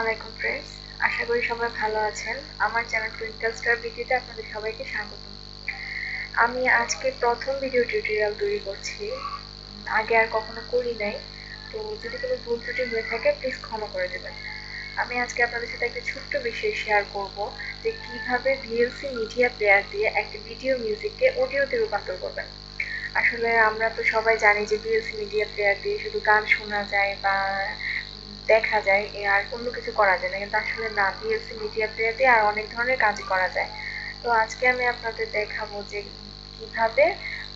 আলাইকুম ফ্রেন্ডস আশা করি সবাই ভালো আছেন। আমার চ্যানেল টুইঙ্কেল স্টার ভিডিওতে আপনাদের সবাইকে স্বাগত। আমি আজকে প্রথম ভিডিও টিউটোরিয়াল তৈরি করছি। আগে আর কখনো করি নাই। তো যদি কোনো ভুল ত্রুটি হয়ে থাকে প্লিজ ক্ষমা করে দেবেন। আমি আজকে আপনাদের সাথে একটা ছোট্ট বিষয় শেয়ার করব, যে কীভাবে ভিএলসি মিডিয়া প্লেয়ার দিয়ে একটা ভিডিও মিউজিককে অডিওতে রূপান্তর করবেন। আসলে আমরা তো সবাই জানি যে ভিএলসি মিডিয়া প্লেয়ার দিয়ে শুধু গান শোনা যায় বা দেখা যায় আর অন্য কিছু করা যায় না। কিন্তু আসলে না পিএলসি মিডিয়া প্লেয়ার দিয়ে আর অনেক ধরনের কাজ করা যায়। তো আজকে আমি আপনাদের দেখাবো যে কীভাবে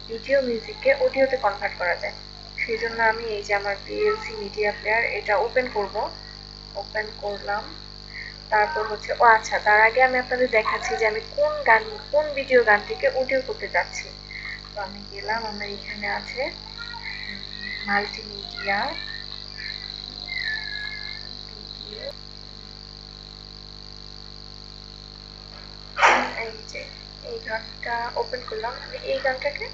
ভিডিও মিউজিককে অডিওতে কনভার্ট করা যায়। সেই জন্য আমি এই যে আমার পিএলসি মিডিয়া প্লেয়ার এটা ওপেন করব। ওপেন করলাম। তারপর হচ্ছে, ও আচ্ছা তার আগে আমি আপনাদের দেখাচ্ছি যে আমি কোন গান, কোন ভিডিও গানটিকে অডিও করতে যাচ্ছি। তো আমি গেলাম, আমার এখানে আছে মাল্টিমিডিয়া এই যে এই গানটা ওপেন করলাম। আমি এই গানটাকে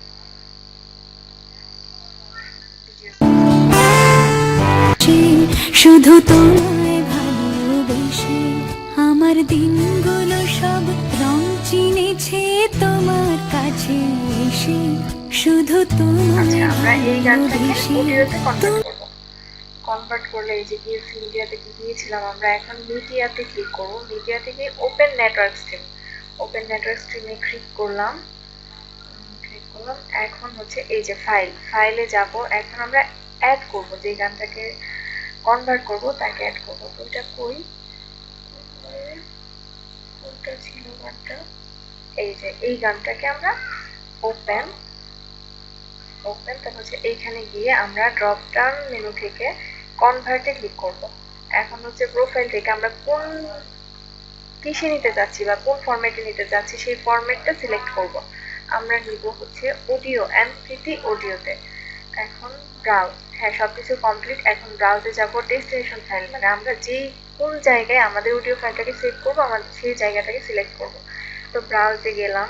শুধু তোমায় ভালোবেসে আমার দিনগুলো সব রং চিনেছে তোমার কাছে এসে। শুধু তোমায় আচ্ছা আমরা এই গানটাকে ভালোবেসে অডিওতে কনভার্ট করব। কনভার্ট করলে এই যে বিএসসি মিডিয়াতে গিয়েছিলাম আমরা এখন মিডিয়াতে ক্লিক করব। মিডিয়া থেকে open network stream open network স্ট্রিমে click করলাম। ক্লিক করলাম। এখন হচ্ছে এই যে ফাইল ফাইলে যাব। এখন আমরা অ্যাড করব। যে গানটাকে কনভার্ট করব, তাকে অ্যাড করব। তো এটা কই? কোনটা ছিল গানটা? এই যে, এই গানটাকে আমরা ওপেন ওপেন তারপর হচ্ছে এইখানে গিয়ে আমরা ড্রপ ডাউন মেনু থেকে কনভার্টে ক্লিক করব। এখন হচ্ছে প্রোফাইল থেকে আমরা কোন কিসে নিতে যাচ্ছি বা কোন ফরম্যাটে নিতে যাচ্ছি সেই ফরম্যাটটা সিলেক্ট করব। আমরা নিব হচ্ছে অডিও এমপিটি অডিওতে এখন ব্রাউজ হ্যাঁ সব কিছু কমপ্লিট এখন ব্রাউজে যাব ডেস্টিনেশন ফাইল মানে আমরা যেই কোন জায়গায় আমাদের অডিও ফাইলটাকে সেভ করব আমাদের সেই জায়গাটাকে সিলেক্ট করব। তো ব্রাউজে গেলাম।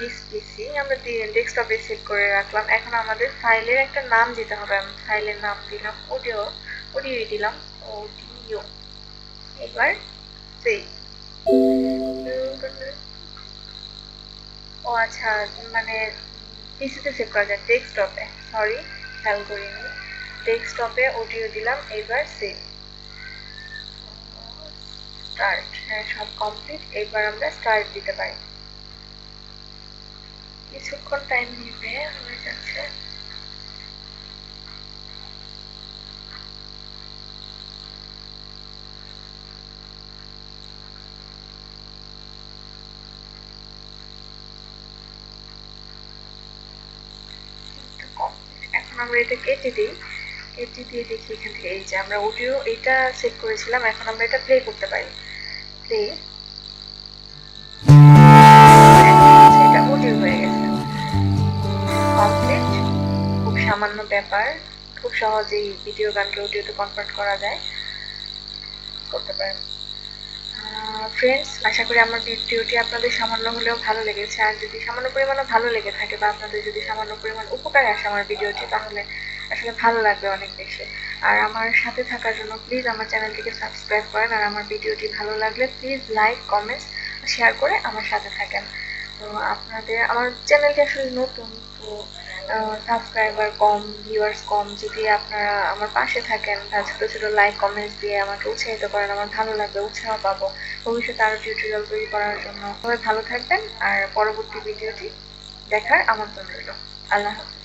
ডিস আমরা ডেস্কটপে সেভ করে রাখলাম। এখন আমাদের ফাইলের একটা নাম দিতে হবে। আমি ফাইলের নাম দিলাম অডিও অডিও দিলাম অডিও এবার ও আচ্ছা মানে পিসিতে সেভ করা যায় ডেস্কটপে সরি খেয়াল করিনি। ডেস্কটপে অডিও দিলাম, এবার সেভ স্টার্ট হ্যাঁ সব কমপ্লিট এবার আমরা স্টার্ট দিতে পারি। কিছুক্ষণ টাইম নিবে, হয়ে যাচ্ছে। এখন আমরা এটা কেটে দিই। কেটে দিয়ে দেখি এখান থেকে এই যে আমরা অডিও এটা সেট করেছিলাম, এখন আমরা এটা প্লে করতে পারি। প্লে ব্যাপার। খুব সহজেই ভিডিও গানকে অডিওতে কনভার্ট করা যায়। করতে পারেন। ফ্রেন্ডস আশা করি আমার ভিডিওটি আপনাদের সামান্য হলেও ভালো লেগেছে। আর যদি সামান্য পরিমাণে ভালো লেগে থাকে বা আপনাদের যদি সামান্য পরিমাণ উপকারে আসে আমার ভিডিওটি, তাহলে আসলে ভালো লাগবে অনেক বেশি। আর আমার সাথে থাকার জন্য প্লিজ আমার চ্যানেলটিকে সাবস্ক্রাইব করেন। আর আমার ভিডিওটি ভালো লাগলে প্লিজ লাইক কমেন্টস শেয়ার করে আমার সাথে থাকেন। তো আপনাদের, আমার চ্যানেলটি আসলে নতুন, তো সাবস্ক্রাইবার কম ভিউয়ার্স কম, যদি আপনারা আমার পাশে থাকেন তা ছোটো ছোটো লাইক কমেন্টস দিয়ে আমাকে উৎসাহিত করেন, আমার ভালো লাগবে, উৎসাহ পাবো। ভবিষ্যতে আরও টিউটোরিয়াল তৈরি করার জন্য। সবাই ভালো থাকবেন, আর পরবর্তী ভিডিওটি দেখার আমন্ত্রণ রইল। আল্লাহ হাফিজ।